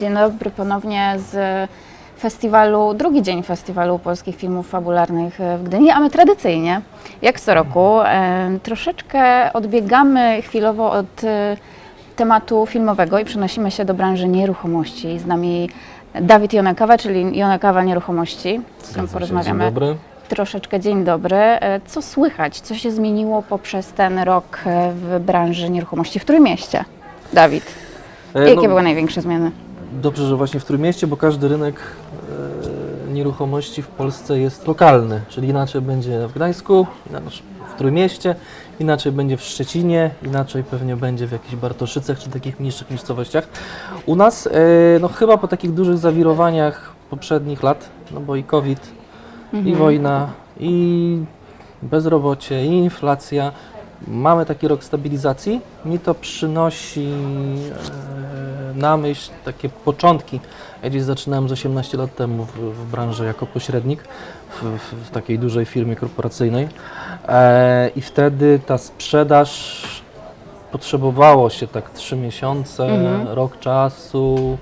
Dzień dobry ponownie z festiwalu, drugi dzień festiwalu polskich filmów fabularnych w Gdyni, a my tradycyjnie, jak co roku, e, troszeczkę odbiegamy chwilowo od e, tematu filmowego i przenosimy się do branży nieruchomości. Z nami Dawid Jonekawa, czyli Jonekawa Nieruchomości, z którym porozmawiamy Dzień dobry. troszeczkę. Dzień dobry. E, Co słychać? Co się zmieniło poprzez ten rok e, w branży nieruchomości? W którym mieście? Dawid, E, jakie no, były największe zmiany? Dobrze, że właśnie w Trójmieście, bo każdy rynek e, nieruchomości w Polsce jest lokalny, czyli inaczej będzie w Gdańsku, w Trójmieście, inaczej będzie w Szczecinie, inaczej pewnie będzie w jakichś Bartoszycach czy takich mniejszych miejscowościach. U nas e, no chyba po takich dużych zawirowaniach poprzednich lat, no bo i COVID, i wojna, i bezrobocie, i inflacja. Mamy taki rok stabilizacji. Mi to przynosi e, na myśl takie początki. Ja gdzieś zaczynałem z 18 lat temu w, w branży jako pośrednik w, w, w takiej dużej firmie korporacyjnej. E, I wtedy ta sprzedaż potrzebowało się tak 3 miesiące, Mhm. rok czasu,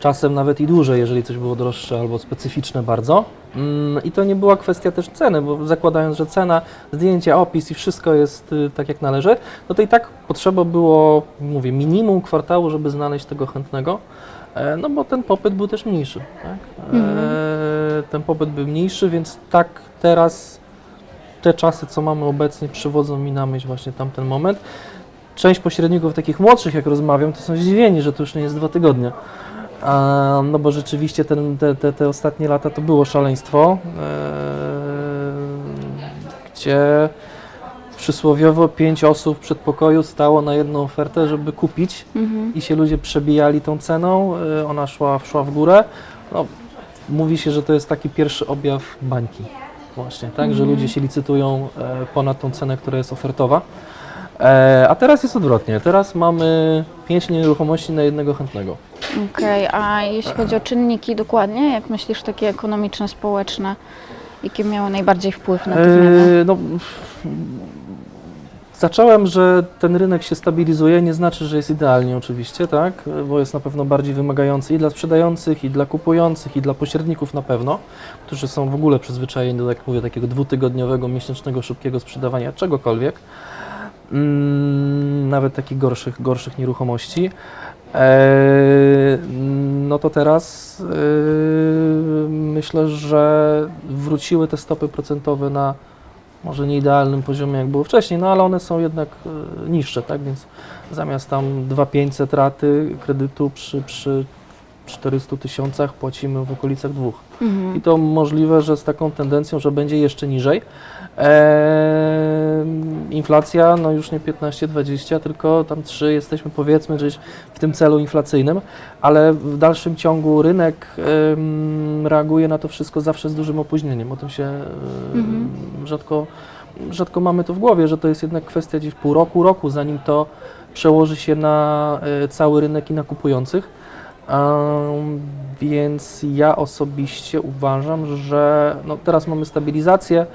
czasem nawet i dłużej, jeżeli coś było droższe albo specyficzne bardzo. Mm, I to nie była kwestia też ceny, bo zakładając, że cena, zdjęcie, opis i wszystko jest y, tak jak należy, no to i tak potrzeba było, mówię, minimum kwartału, żeby znaleźć tego chętnego, e, no bo ten popyt był też mniejszy. Tak? E, ten popyt był mniejszy, więc tak teraz te czasy, co mamy obecnie, przywodzą mi na myśl właśnie tamten moment. Część pośredników takich młodszych, jak rozmawiam, to są zdziwieni, że to już nie jest dwa tygodnie. A, no bo rzeczywiście ten, te, te, te ostatnie lata to było szaleństwo, e, gdzie przysłowiowo pięć osób w przedpokoju stało na jedną ofertę, żeby kupić Mhm. i się ludzie przebijali tą ceną, e, ona szła, szła w górę. No, mówi się, że to jest taki pierwszy objaw bańki właśnie, tak, że ludzie się licytują e, ponad tą cenę, która jest ofertowa. E, a teraz jest odwrotnie, teraz mamy pięć nieruchomości na jednego chętnego. Okej, a jeśli chodzi o czynniki dokładnie, jak myślisz, takie ekonomiczne, społeczne, jakie miały najbardziej wpływ na te zmiany? E, no, zacząłem, że ten rynek się stabilizuje, nie znaczy, że jest idealnie oczywiście, tak, bo jest na pewno bardziej wymagający i dla sprzedających, i dla kupujących, i dla pośredników na pewno, którzy są w ogóle przyzwyczajeni do, jak mówię, takiego dwutygodniowego, miesięcznego, szybkiego sprzedawania czegokolwiek, nawet takich gorszych, gorszych nieruchomości. Eee, no to teraz eee, myślę, że wróciły te stopy procentowe na może nie idealnym poziomie, jak było wcześniej, no ale one są jednak e, niższe, tak? Więc zamiast tam 2500 raty kredytu przy, przy 400 tysiącach płacimy w okolicach dwóch. Mhm. I to możliwe, że z taką tendencją, że będzie jeszcze niżej. Eee, inflacja, no już nie 15-20, tylko tam 3, jesteśmy powiedzmy gdzieś w tym celu inflacyjnym, ale w dalszym ciągu rynek em, reaguje na to wszystko zawsze z dużym opóźnieniem. O tym się Mhm. rzadko, rzadko mamy to w głowie, że to jest jednak kwestia gdzieś pół roku, roku, zanim to przełoży się na e, cały rynek i na kupujących. Em, więc ja osobiście uważam, że no teraz mamy stabilizację,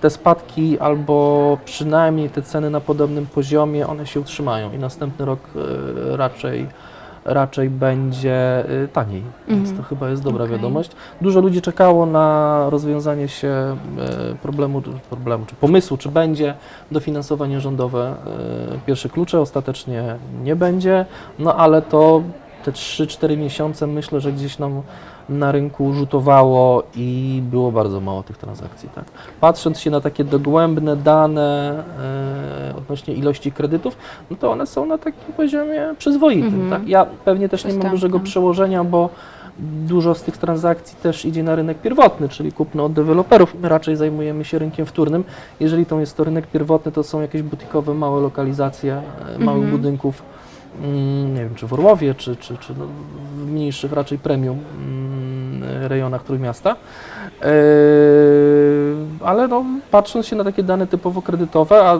te spadki albo przynajmniej te ceny na podobnym poziomie, one się utrzymają i następny rok e, raczej, raczej będzie e, taniej, więc Mhm. to chyba jest dobra Okej. wiadomość. Dużo ludzi czekało na rozwiązanie się e, problemu, problemu czy pomysłu, czy będzie dofinansowanie rządowe. Pierwsze klucze ostatecznie nie będzie, no ale to te 3-4 miesiące myślę, że gdzieś nam na rynku rzutowało i było bardzo mało tych transakcji. Tak? Patrząc się na takie dogłębne dane e, odnośnie ilości kredytów, no to one są na takim poziomie przyzwoitym. Mhm. Tak? Ja pewnie też nie mam dużego przełożenia, bo dużo z tych transakcji też idzie na rynek pierwotny, czyli kupno od deweloperów. My raczej zajmujemy się rynkiem wtórnym. Jeżeli to jest to rynek pierwotny, to są jakieś butikowe, małe lokalizacje e, małych Mhm. budynków, nie wiem, czy w Orłowie, czy, czy, czy no, w mniejszych raczej premium mm, rejonach Trójmiasta. Yy, ale no, patrząc się na takie dane typowo kredytowe, a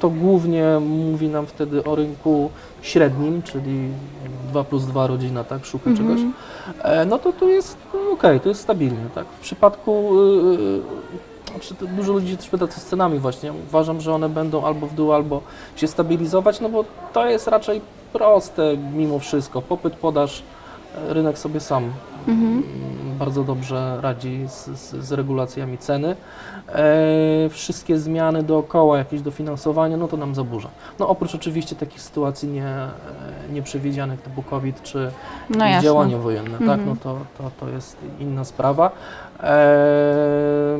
to głównie mówi nam wtedy o rynku średnim, czyli 2 plus 2 rodzina, tak, szuka Mhm. czegoś, e, no to tu jest no, okej, to jest stabilnie, tak. W przypadku yy, dużo ludzi też pyta, co z cenami właśnie. Uważam, że one będą albo w dół, albo się stabilizować, no bo to jest raczej proste mimo wszystko. Popyt, podaż rynek sobie sam Mhm. mm, bardzo dobrze radzi z, z, z regulacjami ceny. E, wszystkie zmiany dookoła, jakieś dofinansowanie, no to nam zaburza. No oprócz oczywiście takich sytuacji nie, e, nieprzewidzianych typu COVID czy No działania wojenne, tak? Mhm. No to, to, to jest inna sprawa. E,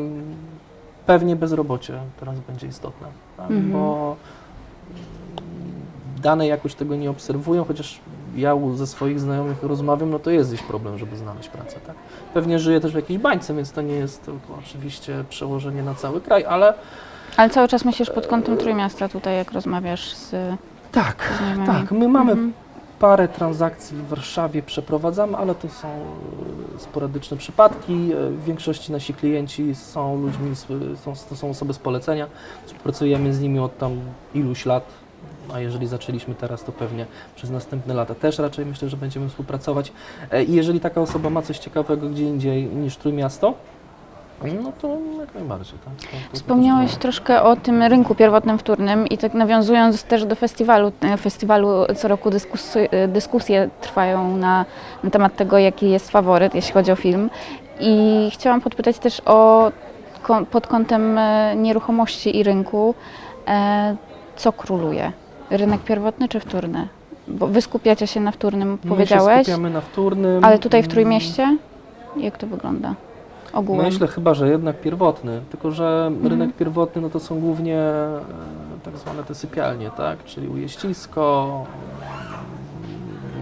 pewnie bezrobocie teraz będzie istotne, tak? Mhm. bo dane jakoś tego nie obserwują, chociaż ja ze swoich znajomych rozmawiam, no to jest gdzieś problem, żeby znaleźć pracę, tak? Pewnie żyję też w jakiejś bańce, więc to nie jest tylko oczywiście przełożenie na cały kraj, ale Ale cały czas myślisz pod kątem Trójmiasta tutaj, jak rozmawiasz z tak, znajomymi? tak, my mamy Mhm. parę transakcji w Warszawie przeprowadzamy, ale to są e, sporadyczne przypadki. E, W większości nasi klienci są ludźmi, z- są, to są osoby z polecenia. Współpracujemy z nimi od tam iluś lat, a jeżeli zaczęliśmy teraz, to pewnie przez następne lata też raczej myślę, że będziemy współpracować. E, I jeżeli taka osoba ma coś ciekawego gdzie indziej niż Trójmiasto, no to jak najbardziej. Tak? To, to, to Wspomniałeś też troszkę o tym rynku pierwotnym wtórnym i tak nawiązując też do festiwalu, e, festiwalu co roku dyskusy, e, dyskusje trwają na, na temat tego, jaki jest faworyt, jeśli chodzi o film. I chciałam podpytać też o pod kątem nieruchomości i rynku, co króluje? Rynek pierwotny czy wtórny? Bo wy skupiacie się na wtórnym, My się powiedziałeś, skupiamy na wtórnym. ale tutaj w mm, Trójmieście? Jak to wygląda ogółem? Myślę chyba, że jednak pierwotny, tylko że Mhm. rynek pierwotny no to są głównie e, tak zwane te sypialnie, tak? Czyli Ujeścisko, mm,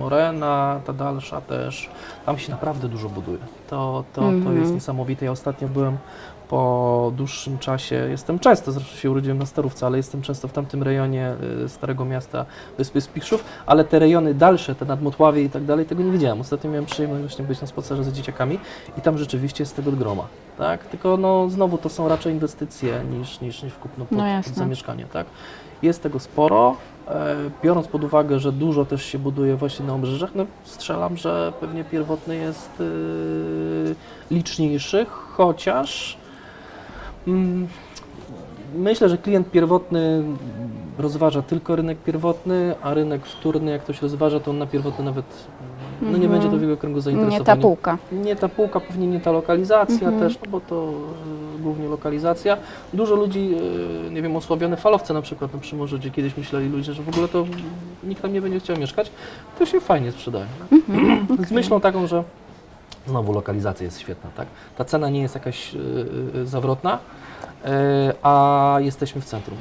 Morena, ta dalsza też. Tam się naprawdę dużo buduje. To, to, to Mhm. jest niesamowite. Ja ostatnio byłem po dłuższym czasie, jestem często, zresztą się urodziłem na Starówce, ale jestem często w tamtym rejonie y, Starego Miasta Wyspy Spichrzów, ale te rejony dalsze, te Nadmotławie i tak dalej, tego nie widziałem. Ostatnio miałem przyjemność właśnie być na spacerze z dzieciakami i tam rzeczywiście jest tego groma, tak? Tylko no znowu to są raczej inwestycje niż, niż, niż w kupno pod, No pod jasne. zamieszkanie, tak? Jest tego sporo, biorąc pod uwagę, że dużo też się buduje właśnie na obrzeżach, no strzelam, że pewnie pierwotny jest y, liczniejszy, chociaż Mm, Myślę, że klient pierwotny rozważa tylko rynek pierwotny, a rynek wtórny, jak ktoś rozważa, to on na pierwotny nawet no nie Mhm. będzie to w jego kręgu zainteresowania. Nie ta półka. Nie ta półka, pewnie nie ta lokalizacja Mhm. też, no bo to y, głównie lokalizacja. Dużo ludzi, y, nie wiem, osłabione falowce na przykład na Przymorzu, gdzie kiedyś myśleli ludzie, że w ogóle to nikt tam nie będzie chciał mieszkać, to się fajnie sprzedaje. Tak? Z myślą taką, że znowu lokalizacja jest świetna, tak? Ta cena nie jest jakaś y, y, zawrotna, a jesteśmy w centrum.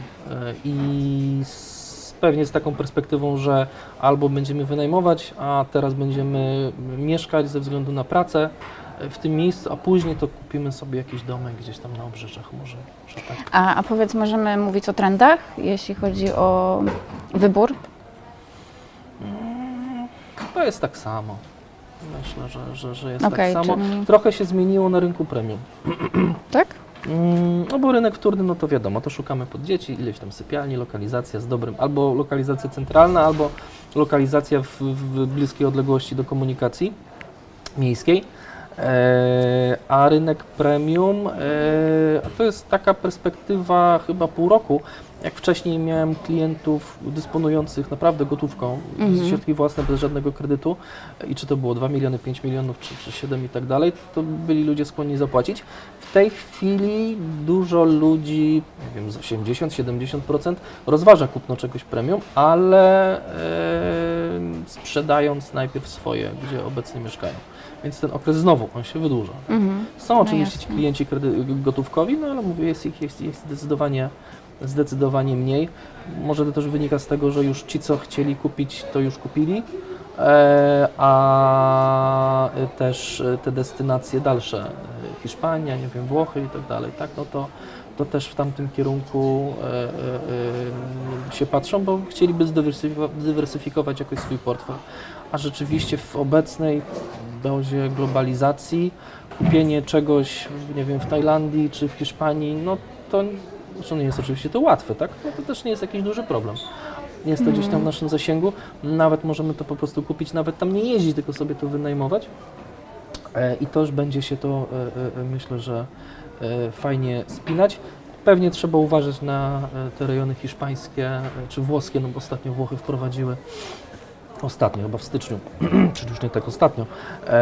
I z, pewnie z taką perspektywą, że albo będziemy wynajmować, a teraz będziemy mieszkać ze względu na pracę w tym miejscu, a później to kupimy sobie jakiś domek gdzieś tam na obrzeżach może, że tak. A, a powiedz, możemy mówić o trendach, jeśli chodzi o wybór? To jest tak samo. Myślę, że, że, że jest Okej, tak samo. czyli- Trochę się zmieniło na rynku premium. Tak? Mm, No bo rynek wtórny, no to wiadomo, to szukamy pod dzieci, ileś tam sypialni, lokalizacja z dobrym, albo lokalizacja centralna, albo lokalizacja w, w bliskiej odległości do komunikacji miejskiej. E, a rynek premium, e, to jest taka perspektywa chyba pół roku. Jak wcześniej miałem klientów dysponujących naprawdę gotówką, Mhm. środki własne bez żadnego kredytu i czy to było 2 miliony, 5 milionów, czy, czy 7 i tak dalej, to byli ludzie skłonni zapłacić. W tej chwili dużo ludzi, nie wiem, z 80-70% rozważa kupno czegoś premium, ale e, sprzedając najpierw swoje, gdzie obecnie mieszkają. Więc ten okres znowu, on się wydłuża. Mhm. Są oczywiście ci jasne. klienci gotówkowi, no ale mówię, jest ich jest, jest zdecydowanie, zdecydowanie mniej. Może to też wynika z tego, że już ci, co chcieli kupić, to już kupili, e, a też e, te destynacje dalsze, e, Hiszpania, nie wiem, Włochy i tak dalej, tak, no to, to też w tamtym kierunku się patrzą, bo chcieliby zdywersyfikować, zdywersyfikować jakoś swój portfel. A rzeczywiście w obecnej dozie globalizacji kupienie czegoś, nie wiem, w Tajlandii czy w Hiszpanii, no to zresztą nie jest oczywiście to łatwe, tak? No to też nie jest jakiś duży problem. Jest to gdzieś tam w naszym zasięgu, nawet możemy to po prostu kupić, nawet tam nie jeździć, tylko sobie to wynajmować. E, I to już będzie się to, e, e, myślę, że fajnie spinać. Pewnie trzeba uważać na te rejony hiszpańskie czy włoskie, no bo ostatnio Włochy wprowadziły ostatnio, chyba w styczniu, czyli już nie tak ostatnio, e,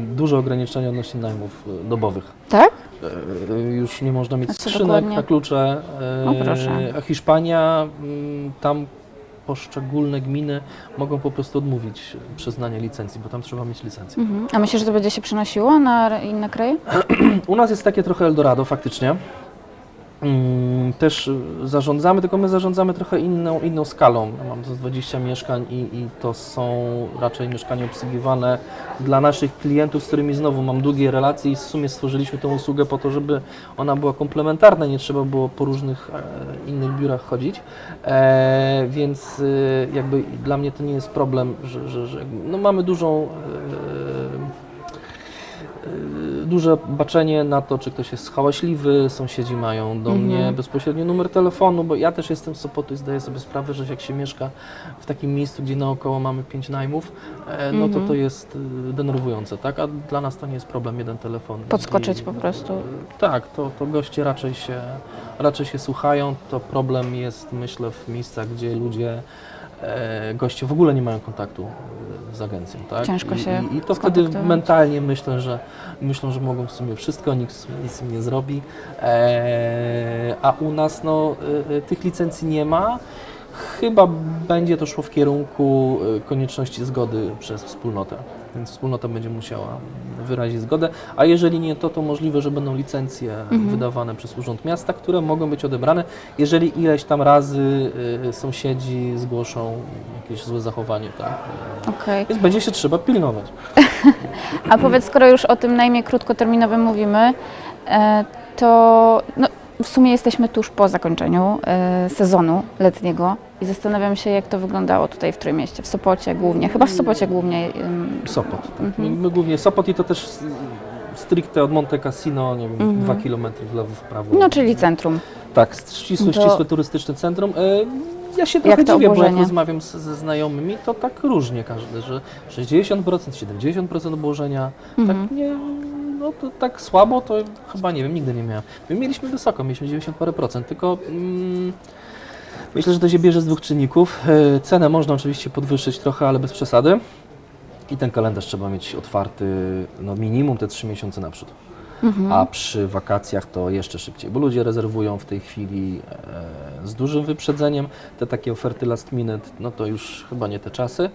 duże ograniczenia odnośnie najmów e, dobowych. Tak? E, Już nie można mieć skrzynek dokładnie? na klucze. e, O, proszę. A Hiszpania, mm, tam poszczególne gminy mogą po prostu odmówić przyznania licencji, bo tam trzeba mieć licencję. Mhm. A myślisz, że to będzie się przenosiło na inne kraje? U nas jest takie trochę Eldorado faktycznie. Mm, Też zarządzamy, tylko my zarządzamy trochę inną, inną skalą. Ja Mam to 20 mieszkań i, i to są raczej mieszkania obsługiwane dla naszych klientów, z którymi znowu mam długie relacje i w sumie stworzyliśmy tę usługę po to, żeby ona była komplementarna, nie trzeba było po różnych e, innych biurach chodzić. E, więc y, jakby dla mnie to nie jest problem, że, że, że no mamy dużą e, y, duże baczenie na to, czy ktoś jest hałaśliwy, sąsiedzi mają do Mhm. mnie bezpośrednio numer telefonu, bo ja też jestem z Sopotu i zdaję sobie sprawę, że jak się mieszka w takim miejscu, gdzie naokoło mamy pięć najmów, e, no to Mhm. to jest y, denerwujące, tak? A dla nas to nie jest problem, jeden telefon. Podskoczyć I- po prostu. Tak, to, to goście raczej się, raczej się słuchają, to problem jest myślę w miejscach, gdzie ludzie e, goście w ogóle nie mają kontaktu e, z agencją, tak? Ciężko się I, i to wtedy mentalnie myślę, że myślą, że mogą w sumie wszystko, nikt nic im nie zrobi. E, a u nas no, e, e, tych licencji nie ma. Chyba będzie to szło w kierunku e, konieczności zgody przez wspólnotę, więc wspólnota będzie musiała wyrazić zgodę, a jeżeli nie to, to możliwe, że będą licencje Mhm. wydawane przez Urząd Miasta, które mogą być odebrane, jeżeli ileś tam razy e, sąsiedzi zgłoszą jakieś złe zachowanie, tak. Okej. Więc będzie się trzeba pilnować. A powiedz, skoro już o tym najmie krótkoterminowym mówimy, e, to no, w sumie jesteśmy tuż po zakończeniu e, sezonu letniego i zastanawiam się, jak to wyglądało tutaj w Trójmieście, w Sopocie głównie, chyba w Sopocie głównie. Sopot. Tak. Mhm. My głównie Sopot i to też stricte od Monte Cassino, nie wiem, Mhm. dwa kilometry w lewo, w prawo. No, czyli centrum. Tak, ścisłe, To- ścisłe turystyczne centrum. E, Ja się trochę dziwię, bo jak rozmawiam z, ze znajomymi, to tak różnie każdy, że 60%, 70% obłożenia, Mhm. tak nie, no to tak słabo to chyba nie wiem, nigdy nie miałem. My mieliśmy wysoko, mieliśmy 90 parę procent, tylko mm, myślę, że to się bierze z dwóch czynników. E, Cenę można oczywiście podwyższyć trochę, ale bez przesady. I ten kalendarz trzeba mieć otwarty no minimum te 3 miesiące naprzód Mhm. a przy wakacjach to jeszcze szybciej, bo ludzie rezerwują w tej chwili e, z dużym wyprzedzeniem. Te takie oferty last minute, no to już chyba nie te czasy.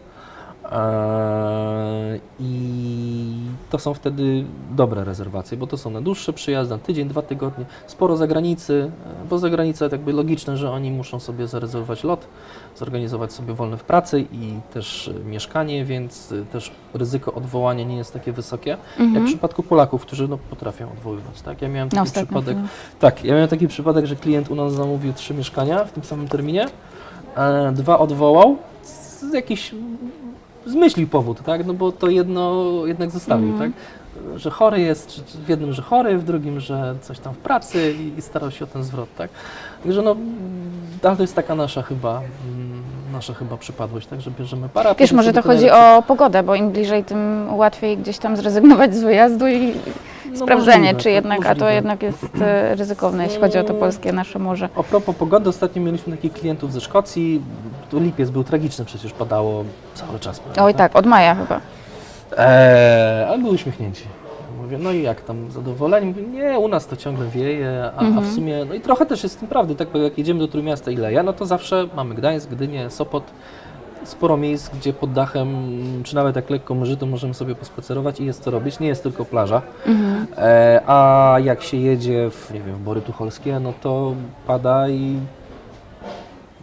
E, I to są wtedy dobre rezerwacje, bo to są na dłuższe przyjazdy, na tydzień, dwa tygodnie, sporo zagranicy, e, bo zagranica jakby logiczne, że oni muszą sobie zarezerwować lot, zorganizować sobie wolne w pracy i też e, mieszkanie, więc też ryzyko odwołania nie jest takie wysokie, jak w Mhm. przypadku Polaków, którzy no, potrafią odwoływać. Tak? Ja miałem taki ostatnio. przypadek, tak, ja miałem taki przypadek, że klient u nas zamówił trzy mieszkania w tym samym terminie, dwa odwołał z jakichś zmyślił powód, tak? No bo to jedno jednak zostawił, Mhm. tak? Że chory jest, czy, czy w jednym, że chory, w drugim, że coś tam w pracy i, i starał się o ten zwrot, tak? Także no, mm, ale to jest taka nasza chyba, mm, nasza chyba przypadłość, tak? Że bierzemy parę. Wiesz, może to chodzi o pogodę, bo im bliżej, tym łatwiej gdzieś tam zrezygnować z wyjazdu i No sprawdzenie, możliwe, czy tak, jednak, a to możliwe. jednak jest e, ryzykowne, jeśli chodzi o to polskie nasze morze. A propos pogody, ostatnio mieliśmy takich klientów ze Szkocji. Tu lipiec był tragiczny, przecież padało cały czas. prawda? Oj tak, od maja chyba. Eee, ale byli uśmiechnięci. Mówię, no i jak tam, zadowoleni? Mówię, nie, u nas to ciągle wieje, a, a w Mhm. sumie, no i trochę też jest w tym prawdy, tak, bo jak jedziemy do Trójmiasta i Leja, no to zawsze mamy Gdańsk, Gdynię, Sopot, sporo miejsc, gdzie pod dachem, czy nawet jak lekko mrzy, to możemy sobie pospacerować i jest co robić, nie jest tylko plaża. Mhm. E, a jak się jedzie w, nie wiem, w Bory Tucholskie, no to pada i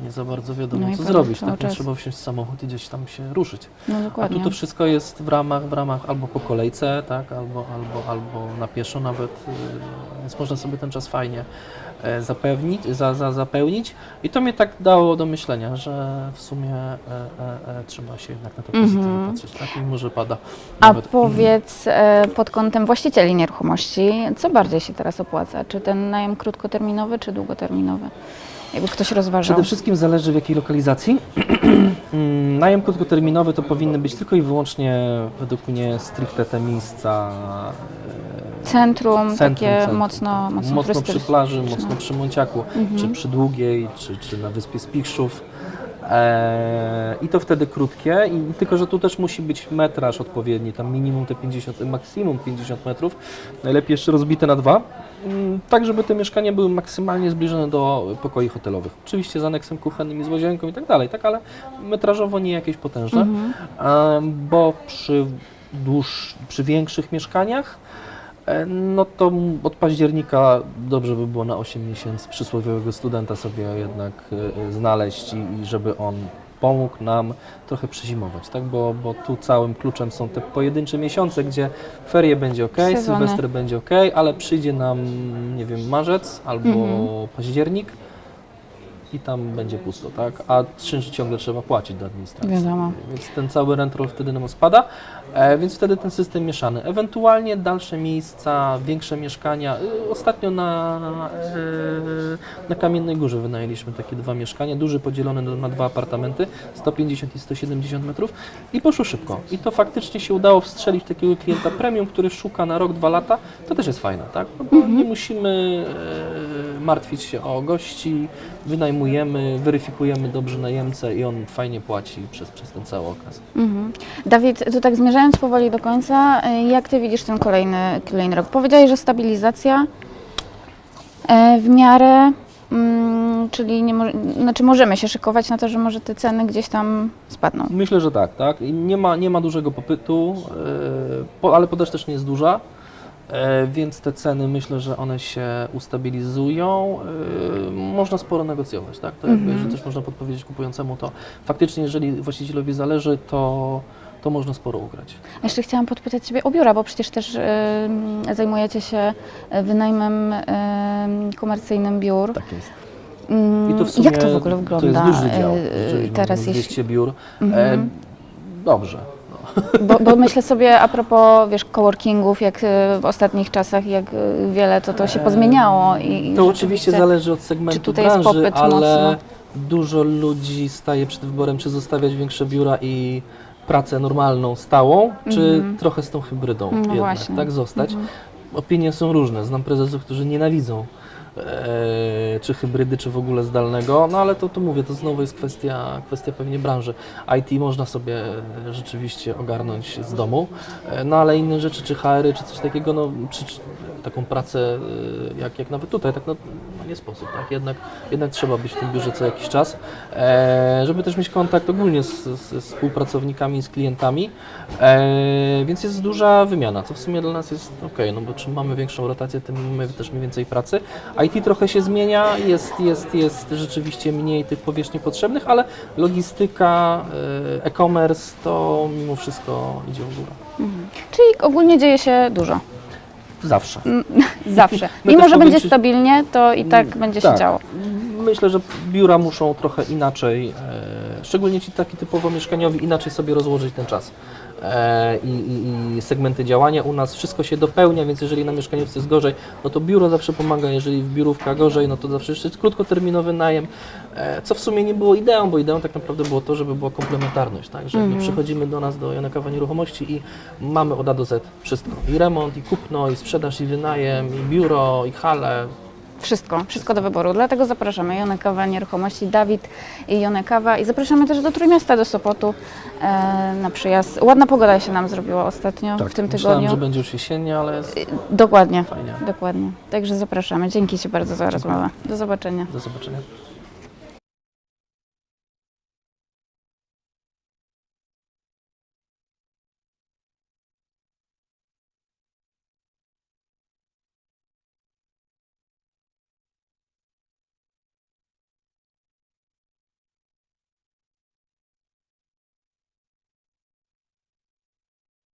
nie za bardzo wiadomo, No co zrobić. Tak? No, trzeba wsiąść w samochód i gdzieś tam się ruszyć. No A tu dokładnie. to wszystko jest w ramach, w ramach albo po kolejce, tak, albo, albo, albo na pieszo nawet, y, więc można sobie ten czas fajnie e, zapewnić, za, za, zapełnić. I to mnie tak dało do myślenia, że w sumie e, e, e, trzeba się jednak na to pozytywnie Mhm. patrzeć, tak, mimo że pada. A nawet. powiedz e, pod kątem właścicieli nieruchomości, co bardziej się teraz opłaca? Czy ten najem krótkoterminowy, czy długoterminowy? Jakby ktoś rozważał. Przede wszystkim zależy w jakiej lokalizacji. Mm, Najem krótkoterminowy to powinny być tylko i wyłącznie według mnie stricte te miejsca e, Centrum, Centrum, takie centrum. mocno, mocno, mocno przy plaży, mocno przy Monciaku, Mhm. czy przy Długiej, czy, czy na wyspie Spichrzów. E, I to wtedy krótkie, i tylko że tu też musi być metraż odpowiedni, tam minimum te 50, maksimum 50 metrów, najlepiej jeszcze rozbite na dwa, tak żeby te mieszkania były maksymalnie zbliżone do pokoi hotelowych. Oczywiście z aneksem kuchennym i z łazienką i tak dalej, tak, ale metrażowo nie jakieś potężne, Mhm. Bo przy, dłuż, przy większych mieszkaniach e, no to od października dobrze by było na 8 miesięcy przysłowiowego studenta sobie jednak e, znaleźć i, i żeby on pomógł nam trochę przezimować, tak? Bo, bo tu całym kluczem są te pojedyncze miesiące, gdzie ferie będzie ok, Sezony. sylwester będzie ok, ale przyjdzie nam, nie wiem, marzec albo Mhm. październik i tam będzie pusto, tak? A czynsz ciągle trzeba płacić do administracji. Wiadomo. Więc ten cały rent roll wtedy nam spada, e, więc wtedy ten system mieszany. Ewentualnie dalsze miejsca, większe mieszkania. Y, Ostatnio na, e, na Kamiennej Górze wynajęliśmy takie dwa mieszkania, duży podzielony na, na dwa apartamenty, 150 i 170 metrów i poszło szybko. I to faktycznie się udało wstrzelić takiego klienta premium, który szuka na rok, dwa lata. To też jest fajne, tak? No bo nie musimy e, martwić się o gości, wynajmujemy, weryfikujemy dobrze najemcę i on fajnie płaci przez, przez ten cały okres. Mhm. Dawid, to tak zmierzając powoli do końca, y, jak Ty widzisz ten kolejny, kolejny rok? Powiedziałeś, że stabilizacja e, w miarę, mm, czyli nie mo- znaczy możemy się szykować na to, że może te ceny gdzieś tam spadną. Myślę, że tak, tak. Nie ma, nie ma dużego popytu, e, ale podaż też nie jest duża, więc te ceny myślę, że one się ustabilizują. E, Można sporo negocjować, tak? To jakby, Mhm. że też można podpowiedzieć kupującemu to. Faktycznie, jeżeli właścicielowi zależy, to, to można sporo ugrać. Jeszcze chciałam podpytać Ciebie o biura, bo przecież też y, zajmujecie się y, wynajmem y, komercyjnym biur. Tak jest. Mm, I to w sumie jak to w ogóle wygląda To jest duży dział. teraz, jeśli 200 biur. E, Mhm. dobrze. Bo, bo myślę sobie a propos, wiesz, coworkingów, jak y, w ostatnich czasach, jak y, wiele to, to się pozmieniało. I, To oczywiście zależy od segmentu czy tutaj jest branży, popyt ale mocno? dużo ludzi staje przed wyborem, czy zostawiać większe biura i pracę normalną, stałą, czy Mhm. trochę z tą hybrydą No jednak, właśnie. tak zostać. Mhm. Opinie są różne. Znam prezesów, którzy nienawidzą czy hybrydy, czy w ogóle zdalnego, no ale to, to mówię, to znowu jest kwestia, kwestia pewnie branży. IT można sobie e, rzeczywiście ogarnąć z domu, e, no ale inne rzeczy, czy HR-y, czy coś takiego, no czy, czy taką pracę e, jak, jak nawet tutaj, tak no, no nie sposób, tak? Jednak, jednak trzeba być w tym biurze co jakiś czas, e, żeby też mieć kontakt ogólnie z, z, z współpracownikami, z klientami, e, więc jest duża wymiana, co w sumie dla nas jest ok, no bo czym mamy większą rotację, tym mamy też mniej więcej pracy. IT trochę się zmienia, jest, jest, jest rzeczywiście mniej tych powierzchni potrzebnych, ale logistyka, e, e-commerce to mimo wszystko idzie w górę. Mhm. Czyli ogólnie dzieje się dużo. Zawsze. Zawsze. My Mimo, że będzie stabilnie, to i tak będzie się Tak. działo. Myślę, że biura muszą trochę inaczej, e, szczególnie ci taki typowo mieszkaniowi, inaczej sobie rozłożyć ten czas. E, i, i, I segmenty działania u nas wszystko się dopełnia, więc jeżeli na mieszkaniowcu jest gorzej, no to biuro zawsze pomaga, jeżeli w biurówka gorzej, no to zawsze jeszcze jest krótkoterminowy najem, e, co w sumie nie było ideą, bo ideą tak naprawdę było to, żeby była komplementarność, tak? że jakby przychodzimy do nas do Janakowa Nieruchomości i mamy od A do Z wszystko, i remont, i kupno, i sprzedaż, i wynajem, i biuro, i hale, Wszystko, wszystko do wyboru. Dlatego zapraszamy Jonekawa Nieruchomości, Dawid i Jonekawa i zapraszamy też do Trójmiasta, do Sopotu e, na przyjazd. Ładna pogoda się nam zrobiła ostatnio w tym Tak, myślałem, tygodniu. że będzie już jesiennie, ale jest Dokładnie, fajnie. dokładnie. Także zapraszamy. Dzięki Ci bardzo za rozmowę. Do zobaczenia. Do zobaczenia.